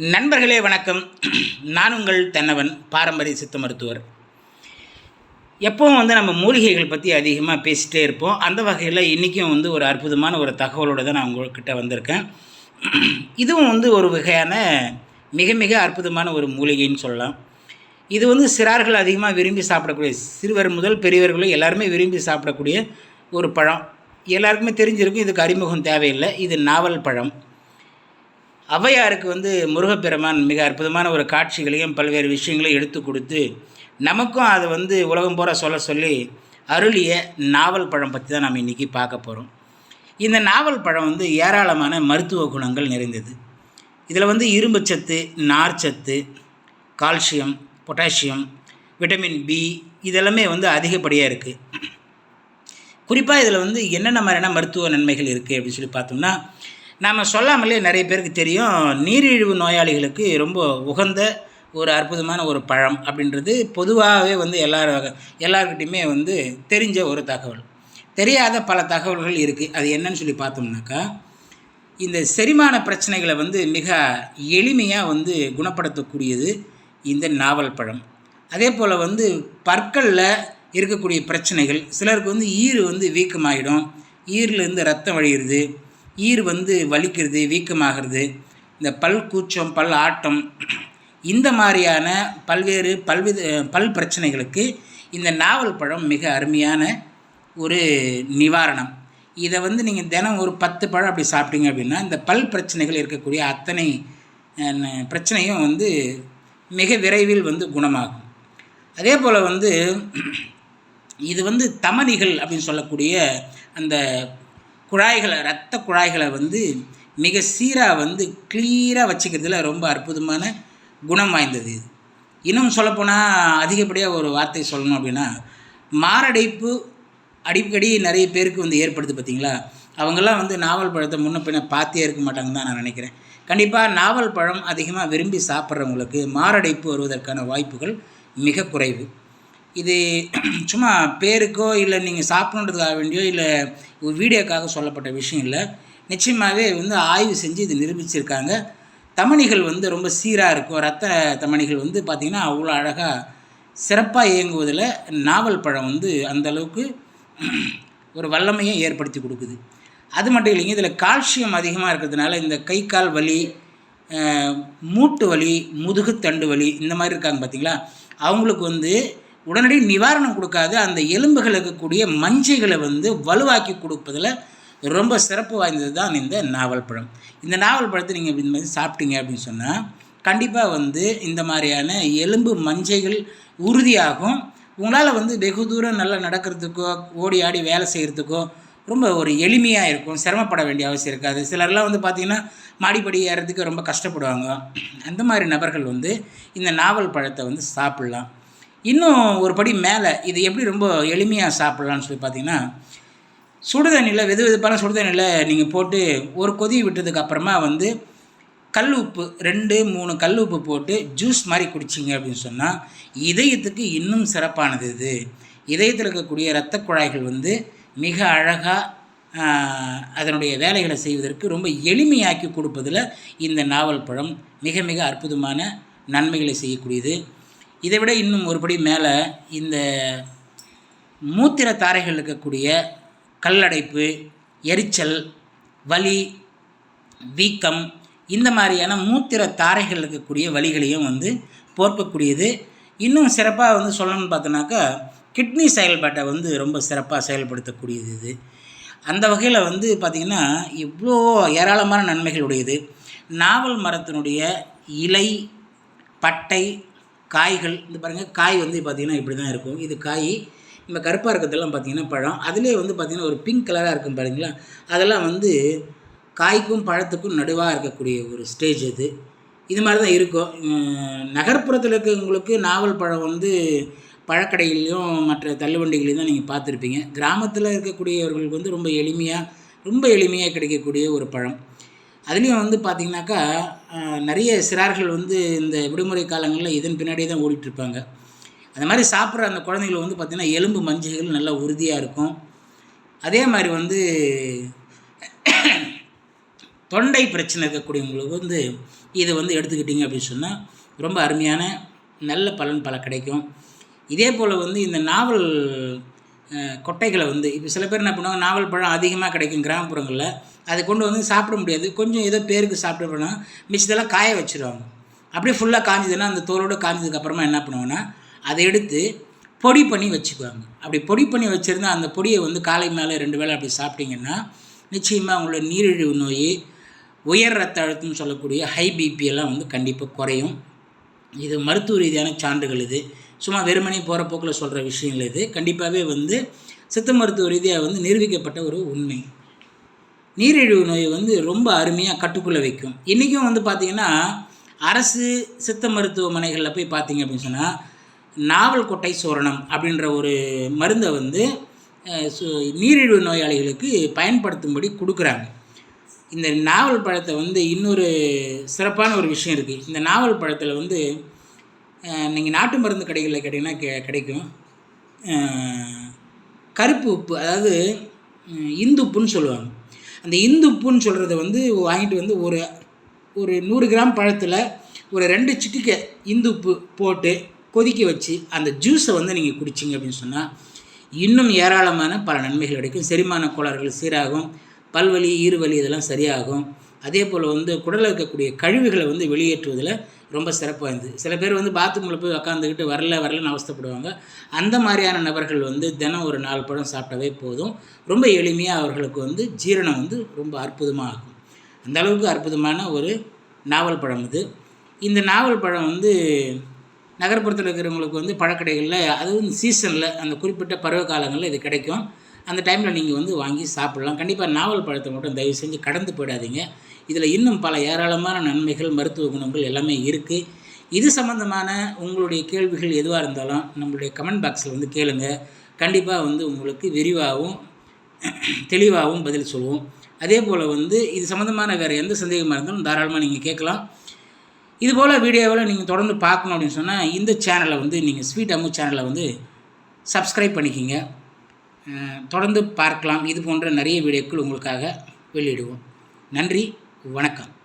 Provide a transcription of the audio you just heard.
நண்பர்களே வணக்கம். நான் உங்கள் தென்னவன் பாரம்பரிய சித்த மருத்துவர். எப்பவும் வந்து நம்ம மூலிகைகள் பற்றி அதிகமாக பேசிகிட்டே இருப்போம். அந்த வகையில் இன்றைக்கும் வந்து ஒரு அற்புதமான ஒரு தகவலோடு தான் நான் உங்கள்கிட்ட வந்திருக்கேன். இதுவும் வந்து ஒரு வகையான மிக மிக அற்புதமான ஒரு மூலிகைன்னு சொல்லலாம். இது வந்து சிறார்கள் அதிகமாக விரும்பி சாப்பிடக்கூடிய சிறுவர் முதல் பெரியவர்களும் எல்லாருமே விரும்பி சாப்பிடக்கூடிய ஒரு பழம். எல்லாருக்குமே தெரிஞ்சிருக்கும் இதுக்கு அறிமுகம் தேவையில்லை. இது நாவல் பழம். ஔவையாருக்கு வந்து முருகப்பெருமான் மிக அற்புதமான ஒரு காட்சிகளையும் பல்வேறு விஷயங்களையும் எடுத்து கொடுத்து நமக்கும் அதை வந்து உலகம் பூரா சொல்ல சொல்லி அருளிய நாவல் பழம் பற்றி தான் நம்ம இன்றைக்கி பார்க்க போகிறோம் இந்த நாவல் பழம் வந்து ஏராளமான மருத்துவ குணங்கள் நிறைந்தது. இதில் வந்து இரும்புச்சத்து நார்ச்சத்து கால்சியம் பொட்டாசியம் விட்டமின் பி இதெல்லாமே வந்து அதிகப்படியாக இருக்குது குறிப்பாக இதில் வந்து என்னென்ன மாதிரியான மருத்துவ நன்மைகள் இருக்குது அப்படின்னு சொல்லி பார்த்தோம்னா நாம் சொல்லாமலே நிறைய பேருக்கு தெரியும் நீரிழிவு நோயாளிகளுக்கு ரொம்ப உகந்த ஒரு அற்புதமான ஒரு பழம் அப்படின்றது பொதுவாகவே வந்து எல்லார் எல்லாருக்கிட்டையுமே வந்து தெரிஞ்ச ஒரு தகவல். தெரியாத பல தகவல்கள் இருக்குது அது என்னன்னு சொல்லி பார்த்தோம்னாக்கா இந்த செரிமான பிரச்சனைகளை வந்து மிக எளிமையாக வந்து குணப்படுத்தக்கூடியது இந்த நாவல் பழம். அதே போல் வந்து பற்களில் இருக்கக்கூடிய பிரச்சனைகள் சிலருக்கு வந்து ஈறு வந்து வீக்கமாகிடும் ஈரிலேருந்து ரத்தம் வழியிறது. ஈர் வந்து வலிக்கிறது வீக்கமாகிறது. இந்த பல் கூச்சம் பல் ஆட்டம் இந்த மாதிரியான பல்வேறு பல்வித பல் பிரச்சனைகளுக்கு இந்த நாவல் பழம் மிக அருமையான ஒரு நிவாரணம். இதை வந்து நீங்கள் தினம் ஒரு பத்து பழம் அப்படி சாப்பிட்டீங்க அப்படின்னா இந்த பல் பிரச்சனைகள் இருக்கக்கூடிய அத்தனை பிரச்சனையும் வந்து மிக விரைவில் வந்து குணமாகும். அதே போல் வந்து இது வந்து தமனிகள் அப்படின்னு சொல்லக்கூடிய அந்த குழாய்களை ரத்த குழாய்களை வந்து மிக சீராக வந்து கிளியராக வச்சுக்கிறதுல ரொம்ப அற்புதமான குணம் வாய்ந்தது இது. இன்னும் சொல்லப்போனால் அதிகப்படியாக ஒரு வார்த்தை சொல்லணும் அப்படின்னா மாரடைப்பு அடிக்கடி நிறைய பேருக்கு வந்து ஏற்படுது பார்த்தீங்களா? அவங்கெல்லாம் வந்து நாவல் பழத்தை முன்ன பின்ன பார்த்தே இருக்க மாட்டாங்கன்னு தான் நான் நினைக்கிறேன். கண்டிப்பாக நாவல் பழம் அதிகமாக விரும்பி சாப்பிட்றவங்களுக்கு மாரடைப்பு வருவதற்கான வாய்ப்புகள் மிக குறைவு. இது சும்மா பேருக்கோ இல்லை நீங்கள் சாப்பிட்ணுன்றதுக்காக வேண்டியோ இல்லை ஒரு வீடியோக்காக சொல்லப்பட்ட விஷயம் இல்லை. நிச்சயமாகவே வந்து ஆய்வு செஞ்சு இது நிரூபிச்சிருக்காங்க. தமணிகள் வந்து ரொம்ப சீராக இருக்கும். ரத்த தமணிகள் வந்து பார்த்திங்கன்னா அவ்வளோ அழகாக சிறப்பாக இயங்குவதில் நாவல் பழம் வந்து அந்தளவுக்கு ஒரு வல்லமையை ஏற்படுத்தி கொடுக்குது. அது மட்டும் இல்லைங்க இதில் கால்சியம் அதிகமாக இருக்கிறதுனால இந்த கை கால் வலி மூட்டு வலி முதுகுத்தண்டு வலி இந்த மாதிரி இருக்காங்க பார்த்திங்களா அவங்களுக்கு வந்து உடனடி நிவாரணம் கொடுக்காது. அந்த எலும்புகள் இருக்கக்கூடிய மஞ்சைகளை வந்து வலுவாக்கி கொடுப்பதில் ரொம்ப சிறப்பு வாய்ந்தது தான் இந்த நாவல் பழம். இந்த நாவல் பழத்தை நீங்கள் இந்த மாதிரி சாப்பிட்டீங்க அப்படின்னு சொன்னால் கண்டிப்பாக வந்து இந்த மாதிரியான எலும்பு மஞ்சைகள் உறுதியாகும். உங்களால் வந்து வெகு தூரம் நல்லா நடக்கிறதுக்கோ ஓடி ஆடி வேலை செய்கிறதுக்கோ ரொம்ப ஒரு எளிமையாக இருக்கும். சிரமப்பட வேண்டிய அவசியம் இருக்காது. சிலர்லாம் வந்து பார்த்திங்கன்னா மாடிப்படி ஏறதுக்கு ரொம்ப கஷ்டப்படுவாங்க. அந்த மாதிரி நபர்கள் வந்து இந்த நாவல் பழத்தை வந்து சாப்பிட்லாம். இன்னும் ஒரு படி மேலே இது எப்படி ரொம்ப எளிமையாக சாப்பிட்லான்னு சொல்லி பார்த்தீங்கன்னா சுடுதண்ணியில் வெது வெதுப்பான சுடுதண்ணியில் நீங்கள் போட்டு ஒரு கொதி விட்டதுக்கு அப்புறமா வந்து கல் உப்பு ரெண்டு மூணு கல் உப்பு போட்டு ஜூஸ் மாதிரி குடிச்சிங்க அப்படின்னு சொன்னால் இதயத்துக்கு இன்னும் சிறப்பானது இது. இதயத்தில் இருக்கக்கூடிய இரத்த குழாய்கள் வந்து மிக அழகாக அதனுடைய வேலைகளை செய்வதற்கு ரொம்ப எளிமையாக்கி கொடுப்பதில் இந்த நாவல் பழம் மிக மிக அற்புதமான நன்மைகளை செய்யக்கூடியது. இதை விட இன்னும் ஒருபடி மேலே இந்த மூத்திர தாரைகள் இருக்கக்கூடிய கல்லடைப்பு எரிச்சல் வலி வீக்கம் இந்த மாதிரியான மூத்திர தாரைகள் இருக்கக்கூடிய வழிகளையும் வந்து போர்க்கக்கூடியது. இன்னும் சிறப்பாக வந்து சொல்லணும்னு பார்த்தோன்னாக்கா கிட்னி செயல்பாட்டை வந்து ரொம்ப சிறப்பாக செயல்படுத்தக்கூடியது இது. அந்த வகையில் வந்து பார்த்திங்கன்னா இவ்வளோ ஏராளமான நன்மைகள் உடையது. நாவல் மரத்தினுடைய இலை பட்டை காய்கள் இந்த பாருங்கள் காய் வந்து பார்த்திங்கன்னா இப்படி தான் இருக்கும். இது காய் இந்த கருப்பாக இருக்கிறதெல்லாம் பார்த்திங்கன்னா பழம். அதிலே வந்து பார்த்திங்கன்னா ஒரு பிங்க் கலராக இருக்கும் பாருங்களா அதெல்லாம் வந்து காய்க்கும் பழத்துக்கும் நடுவாக இருக்கக்கூடிய ஒரு ஸ்டேஜ் இது. இது மாதிரி தான் இருக்கும் நகர்ப்புறத்தில் இருக்கிறவங்களுக்கு நாவல் பழம் வந்து பழக்கடைகள்லையும் மற்ற தள்ளுவண்டிகளையும் தான் நீங்கள் பார்த்துருப்பீங்க. கிராமத்தில் இருக்கக்கூடியவர்களுக்கு வந்து ரொம்ப எளிமையாக ரொம்ப எளிமையாக கிடைக்கக்கூடிய ஒரு பழம். அதுலேயும் வந்து பார்த்திங்கனாக்கா நிறைய சிறார்கள் வந்து இந்த விடுமுறை காலங்களில் இதன் பின்னாடியே தான் ஓடிட்டுருப்பாங்க. அந்த மாதிரி சாப்பிட்ற அந்த குழந்தைகள் வந்து பார்த்திங்கன்னா எலும்பு மஞ்சள் நல்லா உறுதியாக இருக்கும். அதே மாதிரி வந்து தொண்டை பிரச்சனை இருக்கக்கூடியவங்களுக்கு வந்து இதை வந்து எடுத்துக்கிட்டிங்க அப்படின்னு சொன்னால் ரொம்ப அருமையான நல்ல பலன் பல கிடைக்கும். இதே போல் வந்து இந்த நாவல் கொட்டைகளை வந்து இப்போ சில பேர் என்ன பண்ணுவாங்க நாவல் பழம் அதிகமாக கிடைக்கும் கிராமப்புறங்களில் அதை கொண்டு வந்து சாப்பிட முடியாது. கொஞ்சம் ஏதோ பேருக்கு சாப்பிட போனால் மிச்சத்தெல்லாம் காய வச்சுருவாங்க. அப்படியே ஃபுல்லாக காஞ்சதுன்னா அந்த தோலோடு காஞ்சதுக்கப்புறமா என்ன பண்ணுவாங்கன்னா அதை எடுத்து பொடி பண்ணி வச்சுக்குவாங்க. அப்படி பொடி பண்ணி வச்சுருந்தா அந்த பொடியை வந்து காலை மேலே ரெண்டு வேளை அப்படி சாப்பிட்டீங்கன்னா நிச்சயமாக அவங்களோட நீரிழிவு நோய் உயர் ரத்த அழுத்தம் சொல்லக்கூடிய ஹை பிபி எல்லாம் வந்து கண்டிப்பாக குறையும். இது மருத்துவ ரீதியான சான்றுகள் இது. சும்மா வெறுமனே போகிற போக்கில் சொல்கிற விஷயங்கள் இது. கண்டிப்பாகவே வந்து சித்த மருத்துவ ரீதியாக வந்து நிரூபிக்கப்பட்ட ஒரு உண்மை. நீரிழிவு நோயை வந்து ரொம்ப அருமையாக கட்டுக்குள்ளே வைக்கும். இன்றைக்கும் வந்து பார்த்திங்கன்னா அரசு சித்த மருத்துவமனைகளில் போய் பார்த்தீங்க அப்படின்னு சொன்னால் நாவல் கொட்டை சோரணம் அப்படின்ற ஒரு மருந்தை வந்து நீரிழிவு நோயாளிகளுக்கு பயன்படுத்தும்படி கொடுக்குறாங்க. இந்த நாவல் பழத்தை வந்து இன்னொரு சிறப்பான ஒரு விஷயம் இருக்குது இந்த நாவல் பழத்தில் வந்து நீங்கள் நாட்டு மருந்து கடைகளில் கேட்டிங்கன்னா கெ கிடைக்கும். கருப்பு உப்பு அதாவது இந்து உப்புன்னு சொல்லுவாங்க. அந்த இந்து உப்புன்னு சொல்கிறத வந்து வாங்கிட்டு வந்து ஒரு ஒரு நூறு கிராம் பழத்தில் ஒரு ரெண்டு சிட்டிக்கை இந்து உப்பு போட்டு கொதிக்க வச்சு அந்த ஜூஸை வந்து நீங்கள் குடிச்சிங்க அப்படின்னு சொன்னால் இன்னும் ஏராளமான பல நன்மைகள் கிடைக்கும். செரிமான கோளாறுகள் சீராகும். பல்வலி ஈறுவலி இதெல்லாம் சரியாகும். அதே போல் வந்து குடலில் இருக்கக்கூடிய கழிவுகளை வந்து வெளியேற்றுவதில் ரொம்ப சிறப்பு வாய்ந்தது. சில பேர் வந்து பாத்ரூமில் போய் உக்காந்துக்கிட்டு வரல வரலன்னு அவஸ்தைப்படுவாங்க. அந்த மாதிரியான நபர்கள் வந்து தினம் ஒரு நாலு பழம் சாப்பிட்டாவே போதும். ரொம்ப எளிமையாக அவர்களுக்கு வந்து ஜீரணம் வந்து ரொம்ப அற்புதமாக ஆகும். அந்த அளவுக்கு அற்புதமான ஒரு நாவல் பழம் இது. இந்த நாவல் பழம் வந்து நகர்ப்புறத்தில் இருக்கிறவங்களுக்கு வந்து பழக்கடைகளில் அதுவும் சீசனில் அந்த குறிப்பிட்ட பருவ காலங்களில் இது கிடைக்கும். அந்த டைமில் நீங்கள் வந்து வாங்கி சாப்பிடலாம். கண்டிப்பாக நாவல் பழத்தை மட்டும் தயவு செஞ்சு கடந்து போயிடாதீங்க. இதில் இன்னும் பல ஏராளமான நன்மைகள் மருத்துவ குணங்கள் எல்லாமே இருக்குது இது சம்மந்தமான உங்களுடைய கேள்விகள் எதுவாக இருந்தாலும் நம்மளுடைய கமெண்ட் பாக்ஸில் வந்து கேளுங்க. கண்டிப்பாக வந்து உங்களுக்கு விரிவாகவும் தெளிவாகவும் பதில் சொல்லுவோம். அதே போல் வந்து இது சம்மந்தமான வேறு எந்த சந்தேகமாக இருந்தாலும் தாராளமாக நீங்கள் கேட்கலாம். இது போல் வீடியோவில் நீங்கள் தொடர்ந்து பார்க்கணும் அப்படின்னு சொன்னால் இந்த சேனலை வந்து நீங்கள் ஸ்வீட் அம்மு சேனலை வந்து சப்ஸ்கிரைப் பண்ணிக்கிங்க. தொடர்ந்து பார்க்கலாம். இது போன்ற நிறைய வீடியோக்கள் உங்களுக்காக வெளியிடுவோம். நன்றி. வணக்கம்.